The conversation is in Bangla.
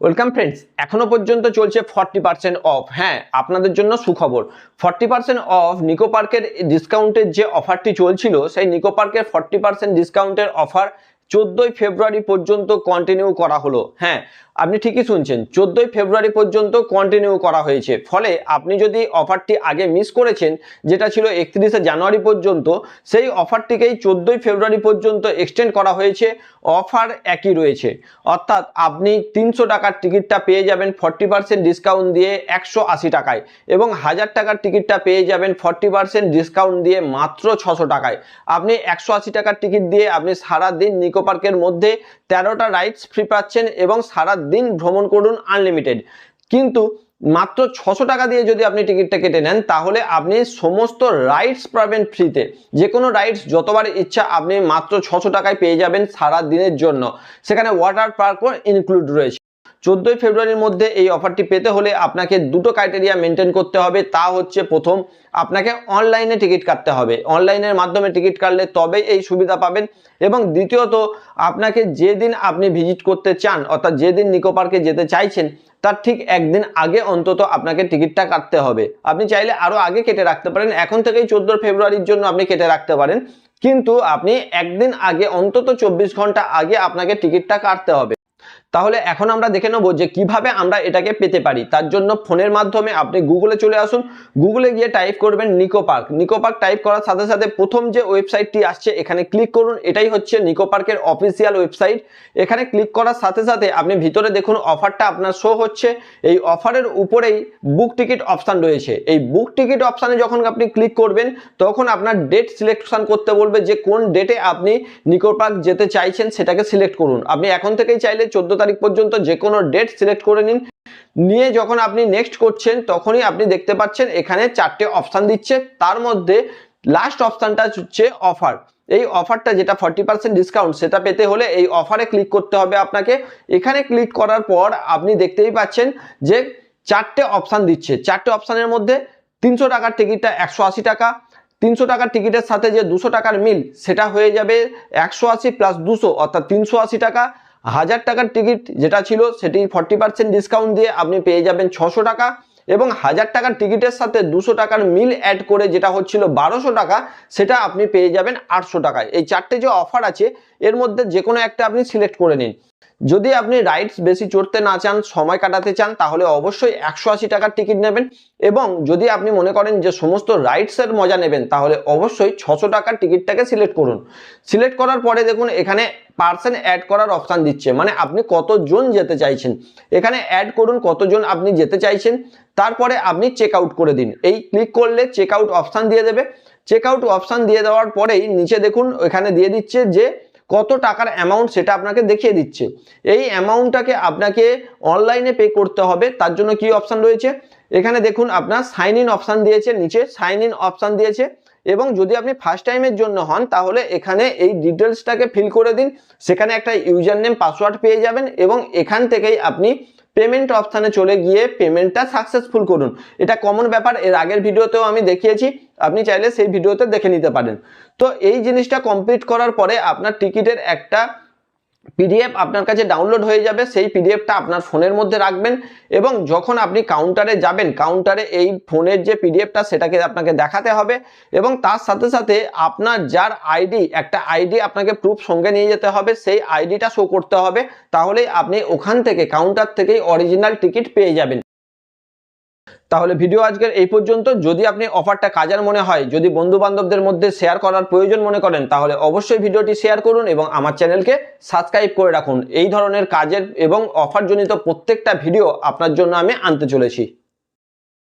ওয়েলকাম ফ্রেন্ডস এখনও পর্যন্ত চলছে ফর্টি পার্সেন্ট অফ হ্যাঁ আপনাদের জন্য সুখবর। ফর্টি পার্সেন্ট অফ নিকো পার্কের ডিসকাউন্টের যে অফারটি চলছিল, সেই নিকো পার্কের ফর্টি পার্সেন্ট ডিসকাউন্টের অফার চোদ্দোই ফেব্রুয়ারি পর্যন্ত কন্টিনিউ করা হলো। হ্যাঁ আপনি ঠিকই শুনছেন, চোদ্দোই ফেব্রুয়ারি পর্যন্ত কন্টিনিউ করা হয়েছে। ফলে আপনি যদি অফারটি আগে মিস করেছেন, যেটা ছিল একত্রিশে জানুয়ারি পর্যন্ত, সেই অফারটিকেই চোদ্দোই ফেব্রুয়ারি পর্যন্ত এক্সটেন্ড করা হয়েছে। অফার একই রয়েছে। অর্থাৎ আপনি তিনশো টাকার টিকিটটা পেয়ে যাবেন ফর্টি পার্সেন্ট ডিসকাউন্ট দিয়ে একশো আশি টাকায় এবং হাজার টাকার টিকিটটা পেয়ে যাবেন ফর্টি পার্সেন্ট ডিসকাউন্ট দিয়ে মাত্র ছশো টাকায়। আপনি একশো আশি টাকার টিকিট দিয়ে আপনি সারা দিন নিকো পার্কের মধ্যে তেরোটা রাইডস ফ্রি পাচ্ছেন এবং সারা দিন ভ্রমণ করুন আনলিমিটেড। কিন্তু মাত্র ছশো টাকা দিয়ে যদি আপনি টিকিটটা কেটে নেন, তাহলে আপনি সমস্ত রাইডস পাবেন ফ্রিতে। যে কোনো রাইডস যতবার ইচ্ছা আপনি মাত্র ছশো টাকায় পেয়ে যাবেন সারা দিনের জন্য। সেখানে ওয়াটার পার্কও ইনক্লুড রয়েছে। চোদ্দোই ফেব্রুয়ারির মধ্যে এই অফারটি পেতে হলে আপনাকে দুটো ক্রাইটেরিয়া মেনটেন করতে হবে। তা হচ্ছে প্রথম, আপনাকে অনলাইনে টিকিট কাটতে হবে। অনলাইনের মাধ্যমে টিকিট কাটলে তবেই এই সুবিধা পাবেন। এবং দ্বিতীয়ত, আপনাকে যেদিন আপনি ভিজিট করতে চান, অর্থাৎ যেদিন নিকো পার্কে যেতে চাইছেন, তার ঠিক একদিন আগে অন্তত আপনাকে টিকিটটা কাটতে হবে। আপনি চাইলে আরও আগে কেটে রাখতে পারেন। এখন থেকেই চোদ্দ ফেব্রুয়ারির জন্য আপনি কেটে রাখতে পারেন। কিন্তু আপনি একদিন আগে, অন্তত চব্বিশ ঘণ্টা আগে আপনাকে টিকিটটা কাটতে হবে। তাহলে এখন আমরা দেখে নেব যে কীভাবে আমরা এটাকে পেতে পারি। তার জন্য ফোনের মাধ্যমে আপনি গুগলে চলে আসুন। গুগলে গিয়ে টাইপ করবেন Nicco Park. Nicco Park type করার সাথে সাথে প্রথম যে ওয়েবসাইটটি আসছে, এখানে ক্লিক করুন। এটাই হচ্ছে নিকো পার্কের অফিসিয়াল ওয়েবসাইট। এখানে ক্লিক করার সাথে সাথে আপনি ভিতরে দেখুন অফারটা আপনার শো হচ্ছে। এই অফারের উপরেই বুক টিকিট অপশান রয়েছে। এই বুক টিকিট অপশানে যখন আপনি ক্লিক করবেন, তখন আপনার ডেট সিলেকশন করতে বলবে যে কোন ডেটে আপনি নিকো পার্ক যেতে চাইছেন সেটাকে সিলেক্ট করুন। আপনি এখন থেকেই চাইলে চোদ্দ তারিখ পর্যন্ত যে কোনো ডেট সিলেক্ট করে নিন। নিয়ে যখন আপনি নেক্সট করছেন, তখনই আপনি দেখতে পাচ্ছেন এখানে চারটে অপশান দিচ্ছে। তার মধ্যে লাস্ট অপশানটা হচ্ছে অফার এই অফারটা যেটা ফর্টি পার্সেন্ট ডিসকাউন্ট সেটা পেতে হলে এই অফারে ক্লিক করতে হবে আপনাকে। এখানে ক্লিক করার পর আপনি দেখতেই পাচ্ছেন যে চারটে অপশান দিচ্ছে। চারটে অপশানের মধ্যে তিনশো টাকার টিকিটটা একশো আশি টাকা। তিনশো টাকার টিকিটের সাথে যে দুশো টাকার মিল, সেটা হয়ে যাবে একশো আশি প্লাস দুশো, অর্থাৎ তিনশো আশি টাকা। হাজার টাকার টিকিট যেটা ছিল সেটি ফর্টি পার্সেন্ট ডিসকাউন্ট দিয়ে আপনি পেয়ে যাবেন ছশো টাকা এবং হাজার টাকার টিকিটের সাথে দুশো টাকার মিল অ্যাড করে যেটা হচ্ছিল বারোশো টাকা, সেটা আপনি পেয়ে যাবেন আটশো টাকায়। এই চারটে যে অফার আছে, এর মধ্যে যে কোনো একটা আপনি সিলেক্ট করে নিন। যদি আপনি রাইডস বেশি চড়তে না চান, সময় কাটাতে চান, তাহলে অবশ্যই একশো আশি টাকার টিকিট নেবেন। এবং যদি আপনি মনে করেন যে সমস্ত রাইডসের মজা নেবেন, তাহলে অবশ্যই ছশো টাকার টিকিটটাকে সিলেক্ট করুন। সিলেক্ট করার পরে দেখুন, এখানে পার্সেন অ্যাড করার অপশান দিচ্ছে। মানে আপনি কতজন যেতে চাইছেন? এখানে অ্যাড করুন কতজন আপনি যেতে চাইছেন। তারপরে আপনি চেক আউট করে দিন। এই ক্লিক করলে চেক আউট অপশান দিয়ে দেবে। চেক আউট অপশান দিয়ে দেওয়ার পরেই নিচে দেখুন, এখানে দিয়ে দিচ্ছে যে কত টাকার অ্যামাউন্ট সেটা আপনাকে দেখিয়ে দিচ্ছে। এই অ্যামাউন্টটাকে আপনাকে অনলাইনে পে করতে হবে, তার জন্য কি অপশান রয়েছে? এখানে দেখুন, আপনার সাইন ইন অপশান দিয়েছে, নিচে সাইন ইন অপশান দিয়েছে, এবং যদি আপনি ফার্স্ট টাইমের জন্য হন, তাহলে এখানে এই ডিটেলসটাকে ফিল করে দিন। সেখানে একটা ইউজার নেম পাসওয়ার্ড পেয়ে যাবেন, এবং এখান থেকেই আপনি পেমেন্ট অপশানে চলে গিয়ে পেমেন্টটা সাকসেসফুল করুন। এটা কমন ব্যাপার, এর আগের ভিডিওতেও আমি দেখিয়েছি, আপনি চাইলে সেই ভিডিওতে দেখে নিতে পারেন। তো এই জিনিসটা কমপ্লিট করার পরে আপনার টিকিটের একটা পিডিএফ আপনার কাছে ডাউনলোড হয়ে যাবে, সেই পিডিএফটা আপনার ফোনের মধ্যে রাখবেন এবং যখন আপনি কাউন্টারে যাবেন কাউন্টারে এই ফোনের যে পিডিএফটা সেটাকে আপনাকে দেখাতে হবে এবং তার সাথে সাথে আপনার যার আইডি একটা আইডি আপনাকে প্রুফ সঙ্গে নিয়ে যেতে হবে, সেই আইডিটা শো করতে হবে তাহলে আপনি ওখান থেকে কাউন্টার থেকেই অরিজিনাল টিকিট পেয়ে যাবেন। তাহলে ভিডিও আজকের এই পর্যন্ত। যদি আপনি অফারটা কাজার মনে হয়, যদি বন্ধু বান্ধবদের মধ্যে শেয়ার করার প্রয়োজন মনে করেন, তাহলে অবশ্যই ভিডিওটি শেয়ার করুন এবং আমার চ্যানেলকে সাবস্ক্রাইব করে রাখুন। এই ধরনের কাজের এবং অফারজনিত প্রত্যেকটা ভিডিও আপনার জন্য আমি আনতে চলেছি।